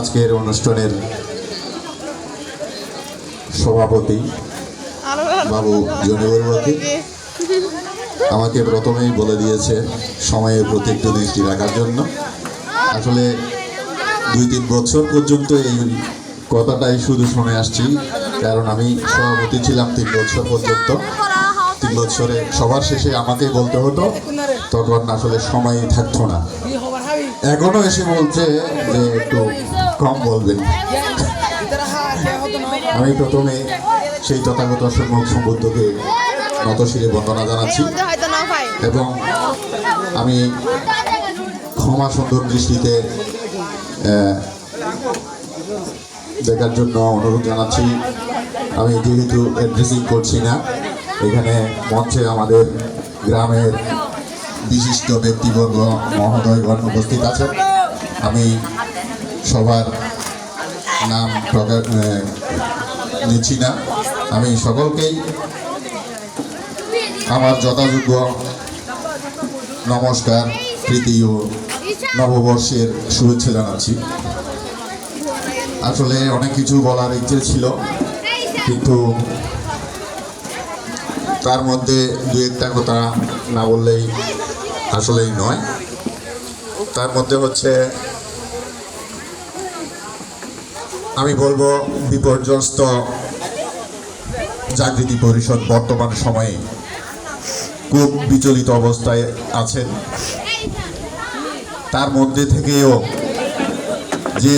আজকের অনুষ্ঠানের সভাপতি বাবু জনিবরবাতি আমাকে প্রথমেই বলে দিয়েছে, সময়ের প্রতি একটু দৃষ্টি রাখার জন্য। আসলে দুই তিন বছর পর্যন্ত এই কথাটাই শুধু শুনে আসছি, কারণ আমি সভাপতি ছিলাম তিন বছর পর্যন্ত। তিন বছরে সবার শেষে আমাকে বলতে হতো, তখন আসলে সময়ই থাকতো না। এখনও এসে বলছে যে একটু কম বলবেন। আমি প্রথমে সেই তথাগত সম্মুখ সম্বুদ্ধকে নতশিরে বন্দনা জানাচ্ছি। এবং আমি ক্ষমা সুন্দর দৃষ্টিতে দেখার জন্য অনুরোধ জানাচ্ছি। আমি যেহেতু অ্যাড্রেসিং করছি না, এখানে মঞ্চে আমাদের গ্রামের বিশিষ্ট ব্যক্তিবর্গ, মহোদয়গণ উপস্থিত আছেন। আমি সবার নাম প্রকাশ নিচ্ছি না। আমি সকলকেই আমার যথাযোগ্য নমস্কার ও নববর্ষের শুভেচ্ছা জানাচ্ছি। আসলে অনেক কিছু বলার ইচ্ছে ছিল, কিন্তু তার মধ্যে দু একটা কথা না বললেই আসলেই নয়। তার মধ্যে হচ্ছে আমি বলব, বিপর্যস্ত জাগৃতি পরিষদ বর্তমান সময়ে খুব বিচলিত অবস্থায় আছেন। তার মধ্যে থেকেও যে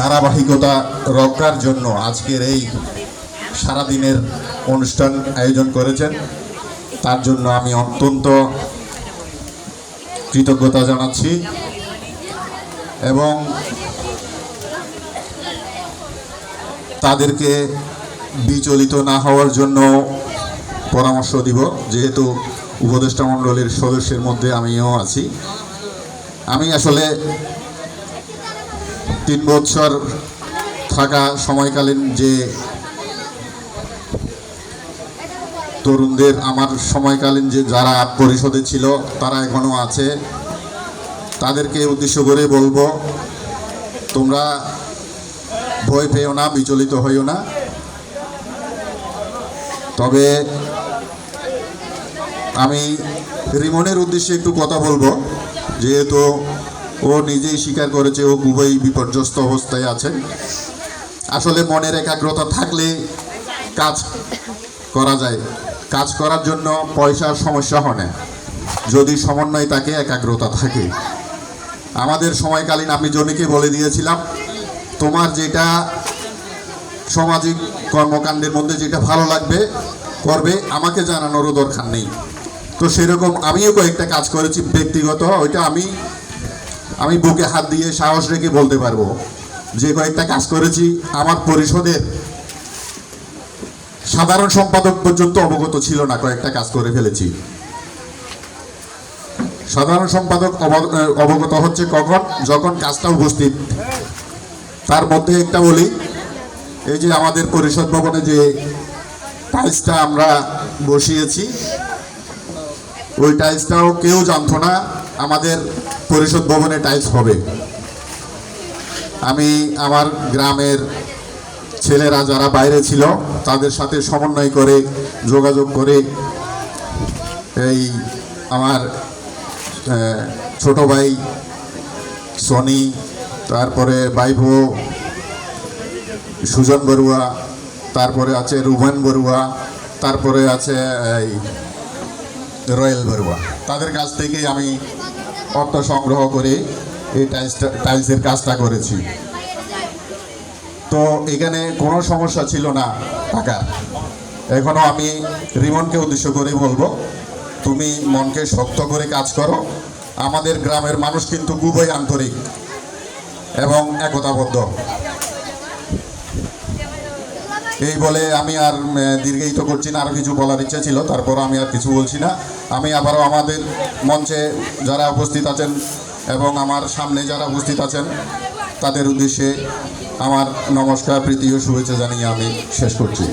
ধারাবাহিকতা রক্ষার জন্য আজকের এই সারাদিনের অনুষ্ঠান আয়োজন করেছেন, তার জন্য আমি অত্যন্ত কৃতজ্ঞতা জানাচ্ছি এবং তাদেরকে বিচলিত না হওয়ার জন্য পরামর্শ দিব। যেহেতু উপদেষ্টা মণ্ডলীর সদস্যের মধ্যে আমিও আছি। আমি আসলে তিন বছর থাকা সময়কালীন যে তরুণদের, আমার সময়কালীন যে যারা পরিষদে ছিল, তারা এখনও আছে। তাদেরকে উদ্দেশ্য করে বলব, তোমরা ভয় পেও না, বিচলিত হইও না। তবে আমি রিমনের উদ্দেশ্যে একটু কথা বলব, যেহেতু ও নিজেই স্বীকার করেছে ও খুবই বিপর্যস্ত অবস্থায় আছে। আসলে মনের একাগ্রতা থাকলে কাজ করা যায়। কাজ করার জন্য পয়সার সমস্যা হয় না। যদি সমন্বয় তাকে একাগ্রতা থাকে। আমাদের সময়কালীন আমি জনিকে বলে দিয়েছিলাম তোমার যেটা সামাজিক কর্মকাণ্ডের মধ্যে যেটা ভালো লাগবে, করবে, আমাকে জানানোরও দরকার নেই। তো সেরকম আমিও কয়েকটা কাজ করেছি ব্যক্তিগত, ওইটা আমি আমি বুকে হাত দিয়ে সাহস রেখে বলতে পারব। যে কয়েকটা কাজ করেছি, আমার পরিষদের সাধারণ সম্পাদক পর্যন্ত অবগত ছিল না কয়েকটা কাজ করে ফেলেছি। সাধারণ সম্পাদক অব- অবগত হচ্ছে কখন? যখন কাজটা উপস্থিত তার মধ্যে একটা বলি এই যে আমাদের পরিষদ ভবনে যে টাইলসটা আমরা বসিয়েছি, ওই টাইলসটাও কেউ জানতো না, আমাদের পরিষদ ভবনে টাইলস হবে। আমি আমার গ্রামের ছেলেরা যারা বাইরে ছিল, তাদের সাথে সমন্বয় করে, যোগাযোগ করে এই আমার ছোট ভাই সনি তারপরে বাইভো সুজন বড়ুয়া, তারপরে আছে রুবেন বড়ুয়া, তারপরে আছে এই রয়্যাল বড়ুয়া। তাদের কাছ থেকে আমি অর্থ সংগ্রহ করে এই টাইলসটা টাইলসের কাজটা করেছি। তো এখানে কোনো সমস্যা ছিল না টাকার এখনও আমি রিমনকে উদ্দেশ্য করে বলব, তুমি মনকে শক্ত করে কাজ করো। আমাদের গ্রামের মানুষ কিন্তু খুবই আন্তরিক। এবং একতাবদ্ধ। এই বলে আমি আর দীর্ঘায়িত করছি না আরও কিছু বলার ইচ্ছা ছিল তারপর আমি আর কিছু বলছি না। আমি আবারও আমাদের মঞ্চে যারা উপস্থিত আছেন এবং আমার সামনে যারা উপস্থিত আছেন, তাদের উদ্দেশ্যে আমার নমস্কার, প্রীতি ও শুভেচ্ছা জানিয়ে আমি শেষ করছি।